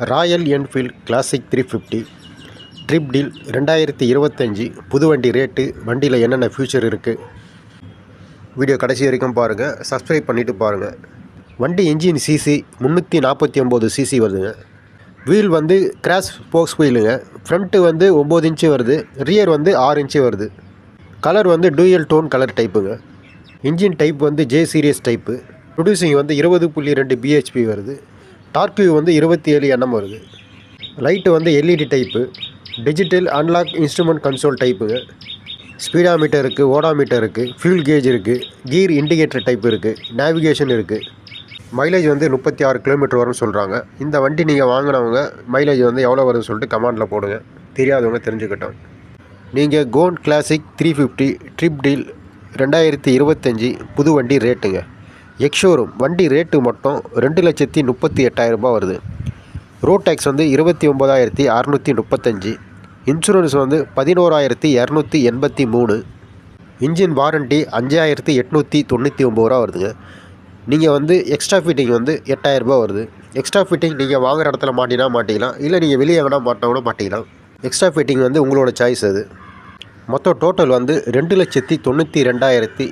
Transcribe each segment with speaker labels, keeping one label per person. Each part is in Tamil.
Speaker 1: Royal Enfield Classic three fifty trip deal ரெண்டாயிரத்தி இருபத்தஞ்சி. புது வண்டி ரேட்டு வண்டியில் என்னென்ன ஃபியூச்சர் இருக்குது வீடியோ கடைசி வரைக்கும் பாருங்கள் சப்ஸ்கிரைப் பண்ணிவிட்டு பாருங்கள் வண்டி இன்ஜின் சிசி முந்நூற்றி நாற்பத்தி ஒம்பது சிசி வருதுங்க. வீல் வந்து கிராஸ் ஸ்போக்ஸ் வீலுங்க ஃப்ரண்ட்டு வந்து ஒம்பது இன்ச்சு வருது. ரியர் வந்து ஆறு இன்ச்சு வருது. கலர் வந்து டூயல் டோன் கலர் டைப்புங்க இன்ஜின் டைப் வந்து ஜே சீரியஸ் டைப்பு ப்ரொடியூசிங் வந்து இருபது புள்ளி ரெண்டு பிஹெச்பி வருது. டார்க் வியூ வந்து இருபத்தி ஏழு எண்ணம் வருது. லைட்டு வந்து LED type digital analog instrument console டைப்புங்க speedometer இருக்குது ஓடாமீட்டர் இருக்குது ஃபியூல் கேஜ் இருக்குது கீர் இண்டிகேட்டர் டைப் இருக்குது நேவிகேஷன் இருக்குது மைலேஜ் வந்து முப்பத்தி ஆறு கிலோமீட்டர் வரும்னு சொல்கிறாங்க இந்த வண்டி நீங்கள் வாங்கினவங்க மைலேஜ் வந்து எவ்வளோ வரும்னு சொல்லிட்டு கமாண்டில் போடுங்க. தெரியாதவங்க தெரிஞ்சுக்கிட்டோம். நீங்கள் கோன் Classic three fifty trip deal ரெண்டாயிரத்தி இருபத்தஞ்சி புது வண்டி ரேட்டுங்க. எக்ஷோரூம் வண்டி ரேட்டு மட்டும் ரெண்டு லட்சத்தி முப்பத்தி எட்டாயிரம் ரூபாய் வருது. ரோட் டேக்ஸ் வந்து இருபத்தி ஒம்பதாயிரத்தி அறநூற்றி முப்பத்தஞ்சு. இன்சூரன்ஸ் வந்து பதினோராயிரத்தி இரநூத்தி எண்பத்தி மூணு. இன்ஜின் வாரண்ட்டி அஞ்சாயிரத்தி எட்நூற்றி தொண்ணூற்றி ஒம்பது ரூபா வருதுங்க. நீங்கள் வந்து எக்ஸ்ட்ரா ஃபிட்டிங் வந்து எட்டாயிரரூபா வருது. எக்ஸ்ட்ரா ஃபிட்டிங் நீங்கள் வாங்குகிற இடத்துல மாட்டினா மாட்டிக்கலாம். இல்லை நீங்கள் வெளியே எங்கன்னா மாட்டினா கூட மாட்டிக்கலாம். எக்ஸ்ட்ரா ஃபிட்டிங் வந்து உங்களோட சாய்ஸ் அது. மொத்தம் டோட்டல் வந்து ரெண்டு லட்சத்தி தொண்ணூற்றி ரெண்டாயிரத்தி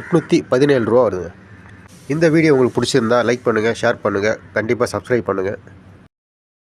Speaker 1: எட்நூற்றி பதினேழு ரூபா வருதுங்க. இந்த வீடியோ உங்களுக்கு பிடிச்சிருந்தா லைக் பண்ணுங்கள் ஷேர் பண்ணுங்கள் கண்டிப்பாக சப்ஸ்கிரைப் பண்ணுங்கள்